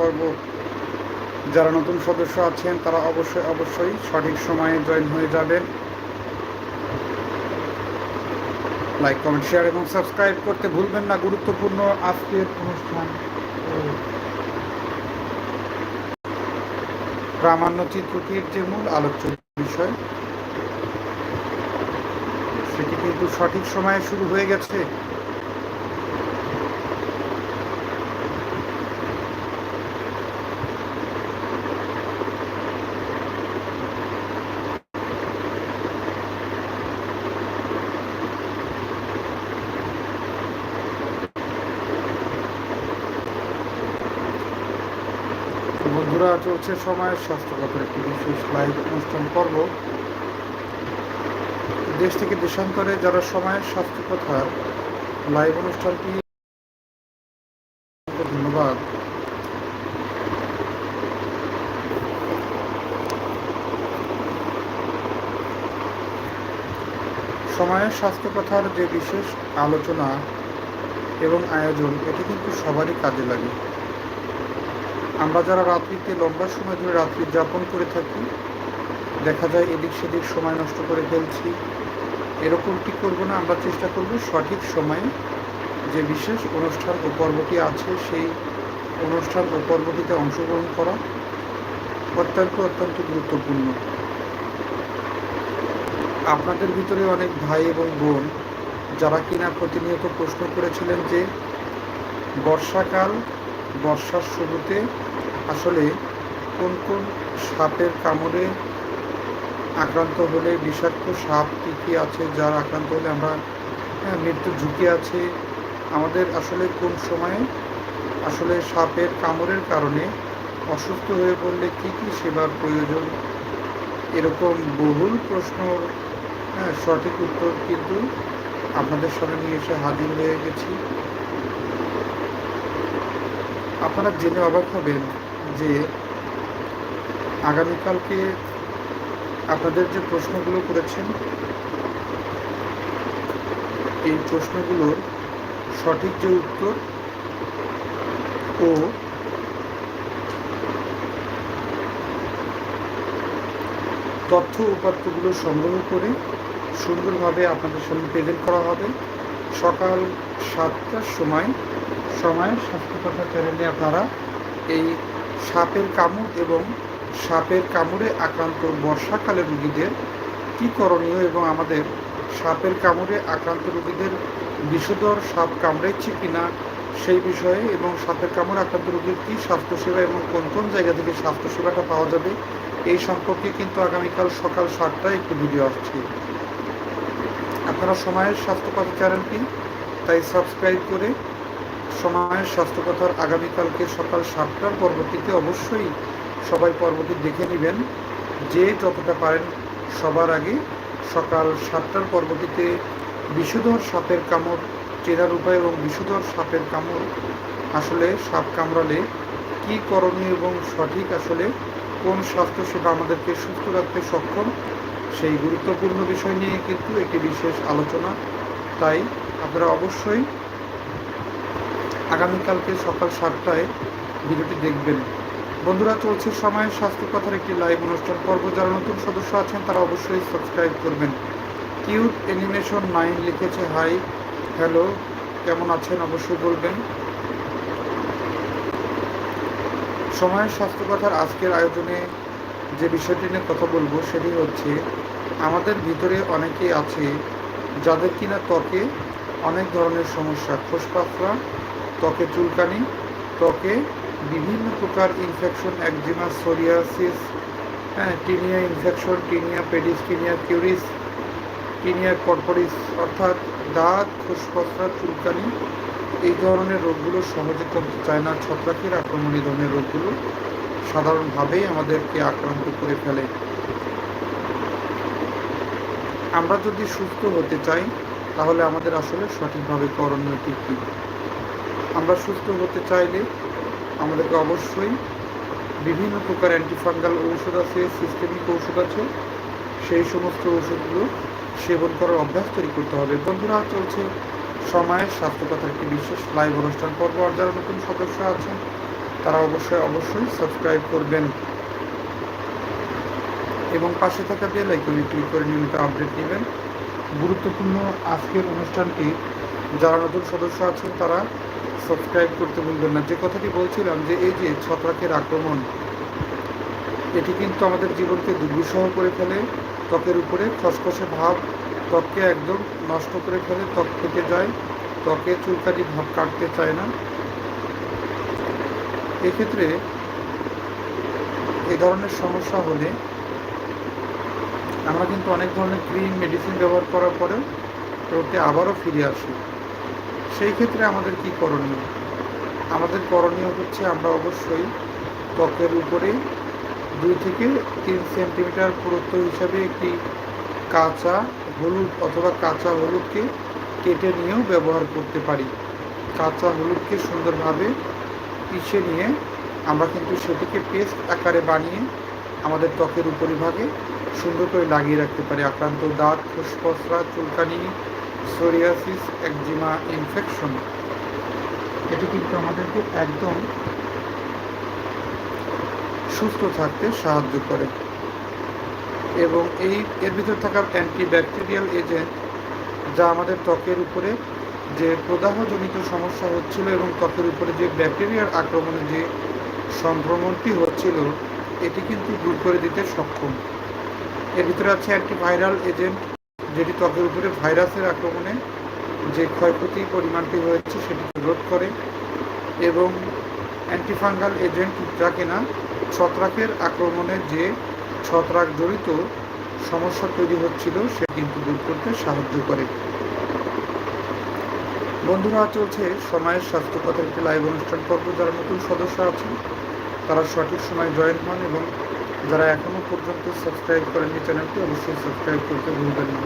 পর্ব। যারা নতুন সদস্য আছেন, তারা অবশ্যই অবশ্যই সঠিক সময়ে জয়েন হয়ে যাবেন। লাইক কমেন্ট শেয়ার এবং সাবস্ক্রাইব করতে ভুলবেন না। গুরুত্বপূর্ণ আজকের অনুষ্ঠান। প্রামাণ্য চিত্রটির যে মূল আলোচ্য বিষয়, সেটি কিন্তু সঠিক সময়ে শুরু হয়ে গেছে। বন্ধুরা, চলছে সময়ের স্বাস্থ্যগত একটি বিশেষ লাইভ অনুষ্ঠান পর্ব। দেশ থেকে দেশান্তরে যারা সময়ের স্বাস্থ্য কথা লাইভ অনুষ্ঠানটি ধন্যবাদ। সময়ের স্বাস্থ্য কথার যে বিশেষ আলোচনা এবং আয়োজন, এটি কিন্তু সবারই কাজে লাগে। আমরা যারা রাত্রিতে লম্বা সময় ধরে রাত্রি যাপন করে থাকি, দেখা যায় এদিক সেদিক সময় নষ্ট করে ফেলছি। এরকম এরকমটি করব না, আমরা চেষ্টা করব সঠিক সময়ে যে বিশেষ অনুষ্ঠান ও পর্বটি আছে, সেই অনুষ্ঠান ও পর্বটিতে অংশগ্রহণ করা অত্যন্ত অত্যন্ত গুরুত্বপূর্ণ। আপনাদের ভিতরে অনেক ভাই এবং বোন যারা কিনা প্রতিনিয়ত প্রশ্ন করেছিলেন যে, বর্ষাকাল, বর্ষার শুরুতে আসলে কোন কোন সাপের কামড়ে আক্রান্ত হলে বিষাক্ত সাপ কী কী আছে যার আক্রান্ত হলে আমরা হ্যাঁ, মৃত্যুর ঝুঁকি আছে? আমাদের আসলে কোন সময়ে আসলে সাপের কামড়ের কারণে অসুস্থ হয়ে পড়লে কী কী সেবার প্রয়োজন? এরকম বহুল প্রশ্ন হ্যাঁ সঠিক উত্তর কিন্তু আপনাদের সামনে নিয়ে এসে হাজির হয়ে গেছি। আপনারা জেনে অবাক হবেন যে আগামীকালকে আপনাদের যে প্রশ্নগুলো করেছেন, এই প্রশ্নগুলোর সঠিক যে উত্তর ও তথ্য উপাত্তগুলো সংগ্রহ করে সুন্দরভাবে আপনাদের সামনে প্রেজেন্ট করা হবে। সকাল সাতটার সময় সময় স্বাস্থ্য কথা চ্যানেলে আপনারা এই সাপের কামড় এবং সাপের কামড়ে আক্রান্ত বর্ষাকালে রুগীদের কী করণীয় এবং আমাদের সাপের কামড়ে আক্রান্ত রোগীদের বিষধর সাপ কামড়েছে কিনা সেই বিষয়ে এবং সাপের কামড়ে আক্রান্ত রোগীর কী স্বাস্থ্যসেবা এবং কোন কোন জায়গা থেকে স্বাস্থ্যসেবাটা পাওয়া যাবে, এই সম্পর্কে কিন্তু আগামীকাল সকাল সাতটায় একটি ভিডিও আসছে। আপনারা সময়ের স্বাস্থ্য স্বাস্থ্যকথা চ্যানেলটি তাই সাবস্ক্রাইব করে সময়ের স্বাস্থ্যকথার আগামীকালকে সকাল সাতটার পর্বটিতে অবশ্যই সবাই পর্বটি দেখে নেবেন। যে যতটা পারেন সবার আগে সকাল সাতটার পর্বটিতে বিষধর সাপের কামড়, চেনার উপায় এবং বিষধর সাপের কামড়। আসলে সাপ কামড়ালে কী করণীয় এবং সঠিক আসলে কোন স্বাস্থ্যসেবা আমাদেরকে সুস্থ রাখতে সক্ষম, সেই গুরুত্বপূর্ণ বিষয় নিয়ে কিন্তু একটি বিশেষ আলোচনা। তাই আপনারা অবশ্যই আগামীকালকে সকাল সাতটায় ভিডিওটি দেখবেন। বন্ধুরা, চলছে সময়ের স্বাস্থ্য কথার একটি লাইভ অনুষ্ঠান। পর্ব যারা নতুন সদস্য আছেন, তারা অবশ্যই সাবস্ক্রাইব করবেন। কিউট অ্যানিমেশন নাইন লিখেছে হাই। হ্যালো, কেমন আছেন? অবশ্যই বলবেন। সময়ের স্বাস্থ্য কথার আজকের আয়োজনে যে বিষয়টি নিয়ে কথা বলব, সেটি হচ্ছে, আমাদের ভিতরে অনেকেই আছে যাদের কিনা ত্বকে অনেক ধরনের সমস্যা খোসপাতলা ত্বকে চুলকানি, ত্বকে বিভিন্ন প্রকার ইনফেকশন একজিমা সোরিয়াসিস হ্যাঁ tinea infection tinea pedis tinea cruris tinea corporis অর্থাৎ দাঁত খোসপত্রা চুলকানি, এই ধরনের রোগগুলো সহজে কমতে চায় না ছত্রাকের আক্রমণ এই ধরনের রোগগুলো। সাধারণভাবেই আমাদেরকে আক্রান্ত করে ফেলে। আমরা যদি সুস্থ হতে চাই, তাহলে আমাদের আসলে সঠিকভাবে করণীয় ঠিক কী? আমরা সুস্থ হতে চাইলে আমাদেরকে অবশ্যই বিভিন্ন প্রকার অ্যান্টিফাঙ্গাল ঔষধ আছে সিস্টেমিক ঔষধ আছে। সেই সমস্ত ওষুধগুলো সেবন করার অভ্যাস তৈরি করতে হবে। বন্ধুরা, চলছে সময়ের স্বাস্থ্য কথার একটি বিশেষ লাইভ অনুষ্ঠান পর্ব। আর যারা নতুন সদস্য আছেন, তারা অবশ্যই অবশ্যই সাবস্ক্রাইব করবেন। এবং পাশে থাকা বেল আইকনে ক্লিক করে নিয়মিত আপডেট নেবেন। গুরুত্বপূর্ণ আজকের অনুষ্ঠানটি, যারা নতুন সদস্য আছেন, তারা সাবস্ক্রাইব করতে ভুলবেন না। যে কথাটি বলছিলাম যে এই যে ছত্রাকের আক্রমণ, এটি কিন্তু আমাদের জীবনকে দুর্বিষহ করে ফেলে, ত্বকের উপরে খসখসে ভাব, ত্বককে একদম নষ্ট করে ফেলে, ত্বক থেকে যায়, ত্বকে চুলকানি ভাব কাটতে চায় না। এক্ষেত্রে এ ধরনের সমস্যা হলে আমরা কিন্তু অনেক ধরনের ক্রিম, মেডিসিন ব্যবহার করার পরেও রোগটি আবারও ফিরে আসি। সেই ক্ষেত্রে আমাদের কি করণীয়? আমাদের করণীয় হচ্ছে আমরা অবশ্যই ত্বকের উপরে দুই থেকে তিন সেন্টিমিটার পুরুত্ব হিসাবে একটি কাঁচা হলুদ অথবা কাঁচা হলুদকে কেটে নিয়েও ব্যবহার করতে পারি। কাঁচা হলুদকে সুন্দরভাবে পিষে নিয়ে আমরা কিন্তু সেটিকে পেস্ট আকারে বানিয়ে আমাদের ত্বকের উপরিভাগে সুন্দর করে লাগিয়ে রাখতে পারি। আক্রান্ত দাঁত, ফুসফসরা, চুলকানি সোরিয়াসিস একজিমা ইনফেকশন এটি কিন্তু আমাদেরকে একদম সুস্থ থাকতে সাহায্য করে। এবং এই, এর ভিতরে থাকা অ্যান্টিব্যাকটেরিয়াল এজেন্ট যা আমাদের ত্বকের উপরে যে প্রদাহজনিত সমস্যা হচ্ছিল এবং ত্বকের উপরে যে ব্যাকটেরিয়ার আক্রমণে যে সংক্রমণটি হচ্ছিল, এটি কিন্তু দূর করে দিতে সক্ষম। এর ভিতরে আছে অ্যান্টিভাইরাল এজেন্ট যেটি ত্বকের উপরে ভাইরাসের আক্রমণে যে ক্ষয়ক্ষতি পরিমাণটি হয়েছে সেটি রোধ করে এবং অ্যান্টিফাঙ্গাল এজেন্ট যা কিনা ছত্রাকের আক্রমণে যে ছত্রাক জড়িত সমস্যা তৈরি হচ্ছিল, সে কিন্তু দূর করতে সাহায্য করে। বন্ধুরা, চলছে সময়ের স্বাস্থ্য কথার একটি লাইভ অনুষ্ঠান। পর্ব যারা নতুন সদস্য আছেন, তারা সঠিক সময় জয়েন হন এবং যারা এখনও পর্যন্ত সাবস্ক্রাইব করেননি চ্যানেলটি অবশ্যই সাবস্ক্রাইব করতে ভুলবেন না।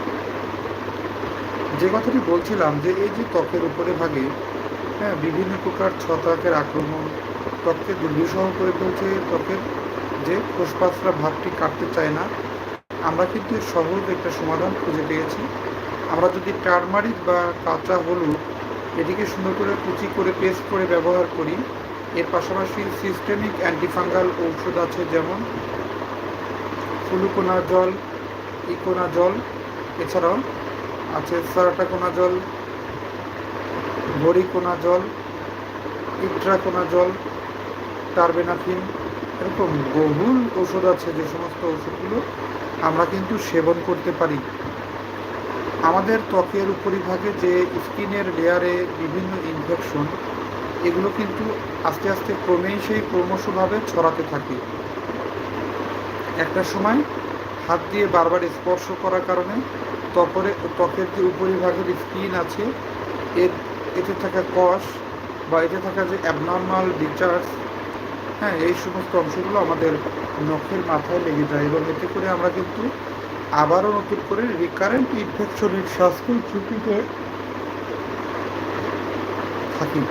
যে কথাটি বলছিলাম যে এই যে ত্বকের উপরে ভাগে হ্যাঁ বিভিন্ন প্রকার ছত্রাকের আক্রমণ, ত্বককে দুর্বিষহ করে ফেলছে, ত্বকের যে খোসপাসরা ভাবটি কাটতে চায় না, আমরা কিন্তু সহজ একটা সমাধান খুঁজে পেয়েছি। আমরা যদি টার্মারিক বা কাঁচা হলুদ এটিকে সুন্দর করে কুচি করে পেস্ট করে ব্যবহার করি, এর পাশাপাশি সিস্টেমিক অ্যান্টিফাঙ্গাল ঔষধ আছে যেমন ফুলুকোনা জল ইকোনা জল এছাড়াও আছে সারাটাকোনা জল ভরিকোনা জল ইট্রাকোনা জল টারবেনাফিন, এরকম বহুল ওষুধ আছে যে সমস্ত ওষুধগুলো আমরা কিন্তু সেবন করতে পারি। আমাদের ত্বকের উপরিভাগে যে স্কিনের লেয়ারে বিভিন্ন ইনফেকশন, এগুলো কিন্তু আস্তে আস্তে ক্রমেই সেই ক্রমশভাবে ছড়াতে থাকে। একটা সময় হাত দিয়ে বারবার স্পর্শ করার কারণে ত্বকের ত্বকের যে উপরিভাগের স্কিন আছে, এর, এতে থাকা কষ বা এতে থাকা যে অ্যাবনর্মাল ডিচার্জ হ্যাঁ এই সমস্ত অংশগুলো আমাদের নখের মাথায় লেগে যায় এবং এতে করে আমরা কিন্তু আবারও নতুন করে রিকারেন্ট ইনফেকশনের স্বাস্থ্য ঝুঁকিতে থাকি।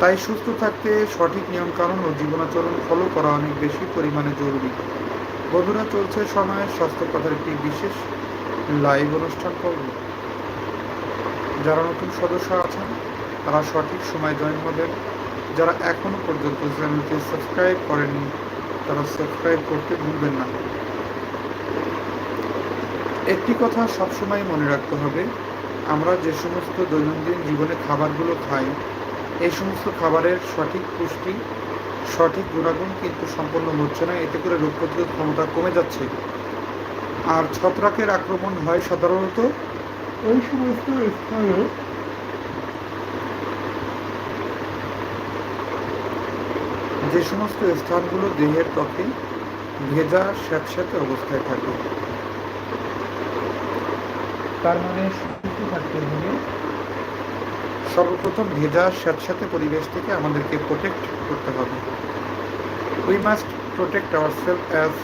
তাই সুস্থ থাকতে সঠিক নিয়মকানুন ও জীবনাচরণ ফলো করা অনেক বেশি পরিমাণে জরুরি। বন্ধুরা, চলছে সময়ের স্বাস্থ্য কথার একটি বিশেষ লাইভ অনুষ্ঠান করব যারা নতুন সদস্য আছেন, তারা সঠিক সময় জয়েন হবেন। যারা এখনও পর্যন্ত চ্যানেলটি সাবস্ক্রাইব করেননি, তারা সাবস্ক্রাইব করতে ভুলবেন না। একটি কথা সবসময় মনে রাখতে হবে, আমরা যে সমস্ত দৈনন্দিন জীবনে খাবারগুলো খাই এই সমস্ত খাবারের সঠিক পুষ্টি, সঠিক গুণাগুণ কিন্তু সম্পন্ন হচ্ছে না। এতে করে রোগ প্রতিরোধ ক্ষমতা কমে যাচ্ছে। আর ছত্রাকের আক্রমণ হয় সাধারণত ওই সমস্ত স্থানে যে সমস্ত স্থানগুলো দেহের ত্বকে ভেজা, স্যাঁতস্যাঁতে অবস্থায় থাকে। তার মানে সুস্থ থাকতে হলে সর্বপ্রথম ভেজা স্যাঁতস্যাঁতে পরিবেশ থেকে আমাদেরকে প্রোটেক্ট করতে হবে। We must protect our self as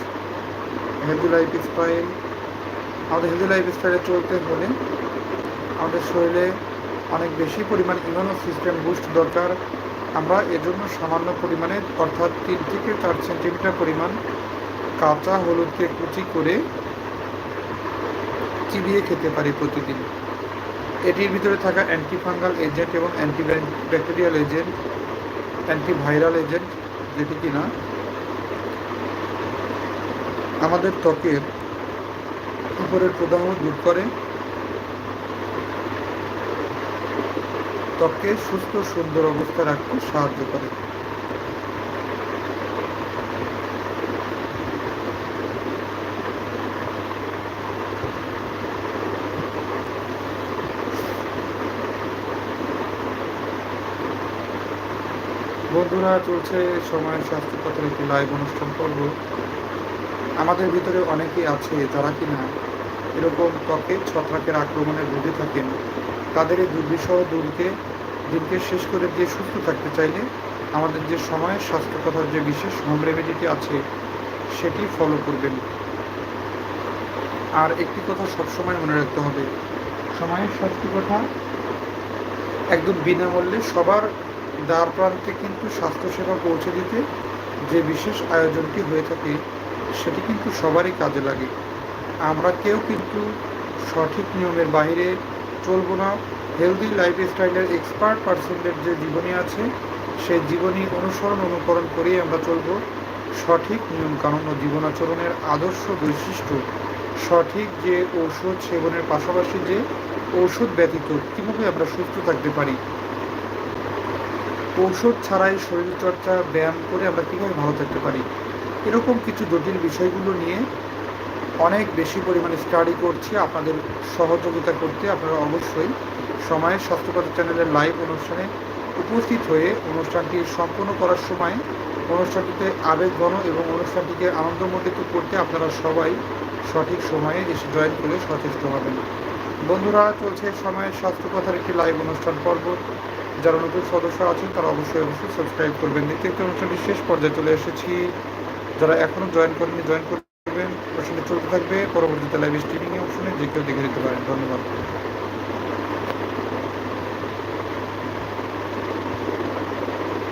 healthy lifestyle আমাদের হেলদি লাইফ স্টাইলে চলতে হলে আমাদের শরীরে অনেক বেশি পরিমাণ ইমিউনো সিস্টেম বুস্ট দরকার। আমরা এজন্য সামান্য পরিমাণে, অর্থাৎ তিন থেকে চার সেন্টিমিটার পরিমাণ কাঁচা হলুদকে কুচি করে চিবিয়ে খেতে পারি প্রতিদিন। এটির ভিতরে থাকা অ্যান্টিফাঙ্গাল এজেন্ট এবং anti bacterial agent antiviral agent যেটি কিনা আমাদের ত্বকের উপরের প্রদাহ দূর করে। ত্বককে সুস্থ সুন্দর অবস্থা রাখতে সাহায্য করে। বন্ধুরা চলছে সময়ের স্বাস্থ্য কথার একটি লাইভ অনুষ্ঠান করব। আমাদের ভিতরে অনেকেই আছে, যারা কিনা এরকম ত্বকে ছত্রাকের আক্রমণে ভুগে থাকেন। তাদের এই দুর্বিষহ দূরকে দিনকে শেষ করে দিয়ে সুস্থ থাকতে চাইলে আমাদের যে সময়ের স্বাস্থ্য কথার যে বিশেষ হোম রেমেডিটি আছে, সেটি ফলো করবেন। আর একটি কথা সবসময় মনে রাখতে হবে, সময়ের স্বাস্থ্য কথা একদম বিনামূল্যে সবার দ্বার প্রান্তে কিন্তু স্বাস্থ্যসেবা পৌঁছে দিতে যে বিশেষ আয়োজনটি হয়ে থাকে, সেটি কিন্তু সবারই কাজে লাগে। আমরা কেউ কিন্তু সঠিক নিয়মের বাইরে চলবো না। হেলদি লাইফস্টাইলের এক্সপার্ট পার্সনদের যে জীবনী আছে, সেই জীবনী অনুসরণ, অনুকরণ করেই আমরা চলব। সঠিক নিয়ম নিয়মকানুন ও জীবনাচরণের আদর্শ বৈশিষ্ট্য, সঠিক যে ঔষধ সেবনের পাশাপাশি যে ঔষধ ব্যতীত কীভাবে আমরা সুস্থ থাকতে পারি ঔষধ ছাড়াই শরীরচর্চা, ব্যায়াম করে আমরা কীভাবে ভালো থাকতে পারি? এরকম কিছু জটিল বিষয়গুলো নিয়ে অনেক বেশি পরিমাণে স্টাডি করছি। আপনাদের সহযোগিতা করতে আপনারা অবশ্যই সময়ের স্বাস্থ্যকর চ্যানেলের লাইভ অনুষ্ঠানে উপস্থিত হয়ে অনুষ্ঠানটি সম্পন্ন করার সময় অনুষ্ঠানটিতে আবেগঘন এবং অনুষ্ঠানটিকে আনন্দমণ্ডিত করতে আপনারা সবাই সঠিক সময়ে এসে জয়েন করে সচেষ্ট হবেন। বন্ধুরা, চলছে সময়ের স্বাস্থ্য কথার একটি লাইভ অনুষ্ঠান পর্ব। যারা নতুন সদস্য আছেন, তারা অবশ্যই অবশ্যই সাবস্ক্রাইব করবেন। দ্বিতীয় অনুষ্ঠানটি শেষ পর্যায়ে চলে এসেছি। যারা এখনও জয়েন করেনি জয়েন করবেন। অনুষ্ঠানটি চলতে থাকবে। পরবর্তীতে লাইভ বৃষ্টি নিয়ে যে কেউ দেখে নিতে পারেন। ধন্যবাদ।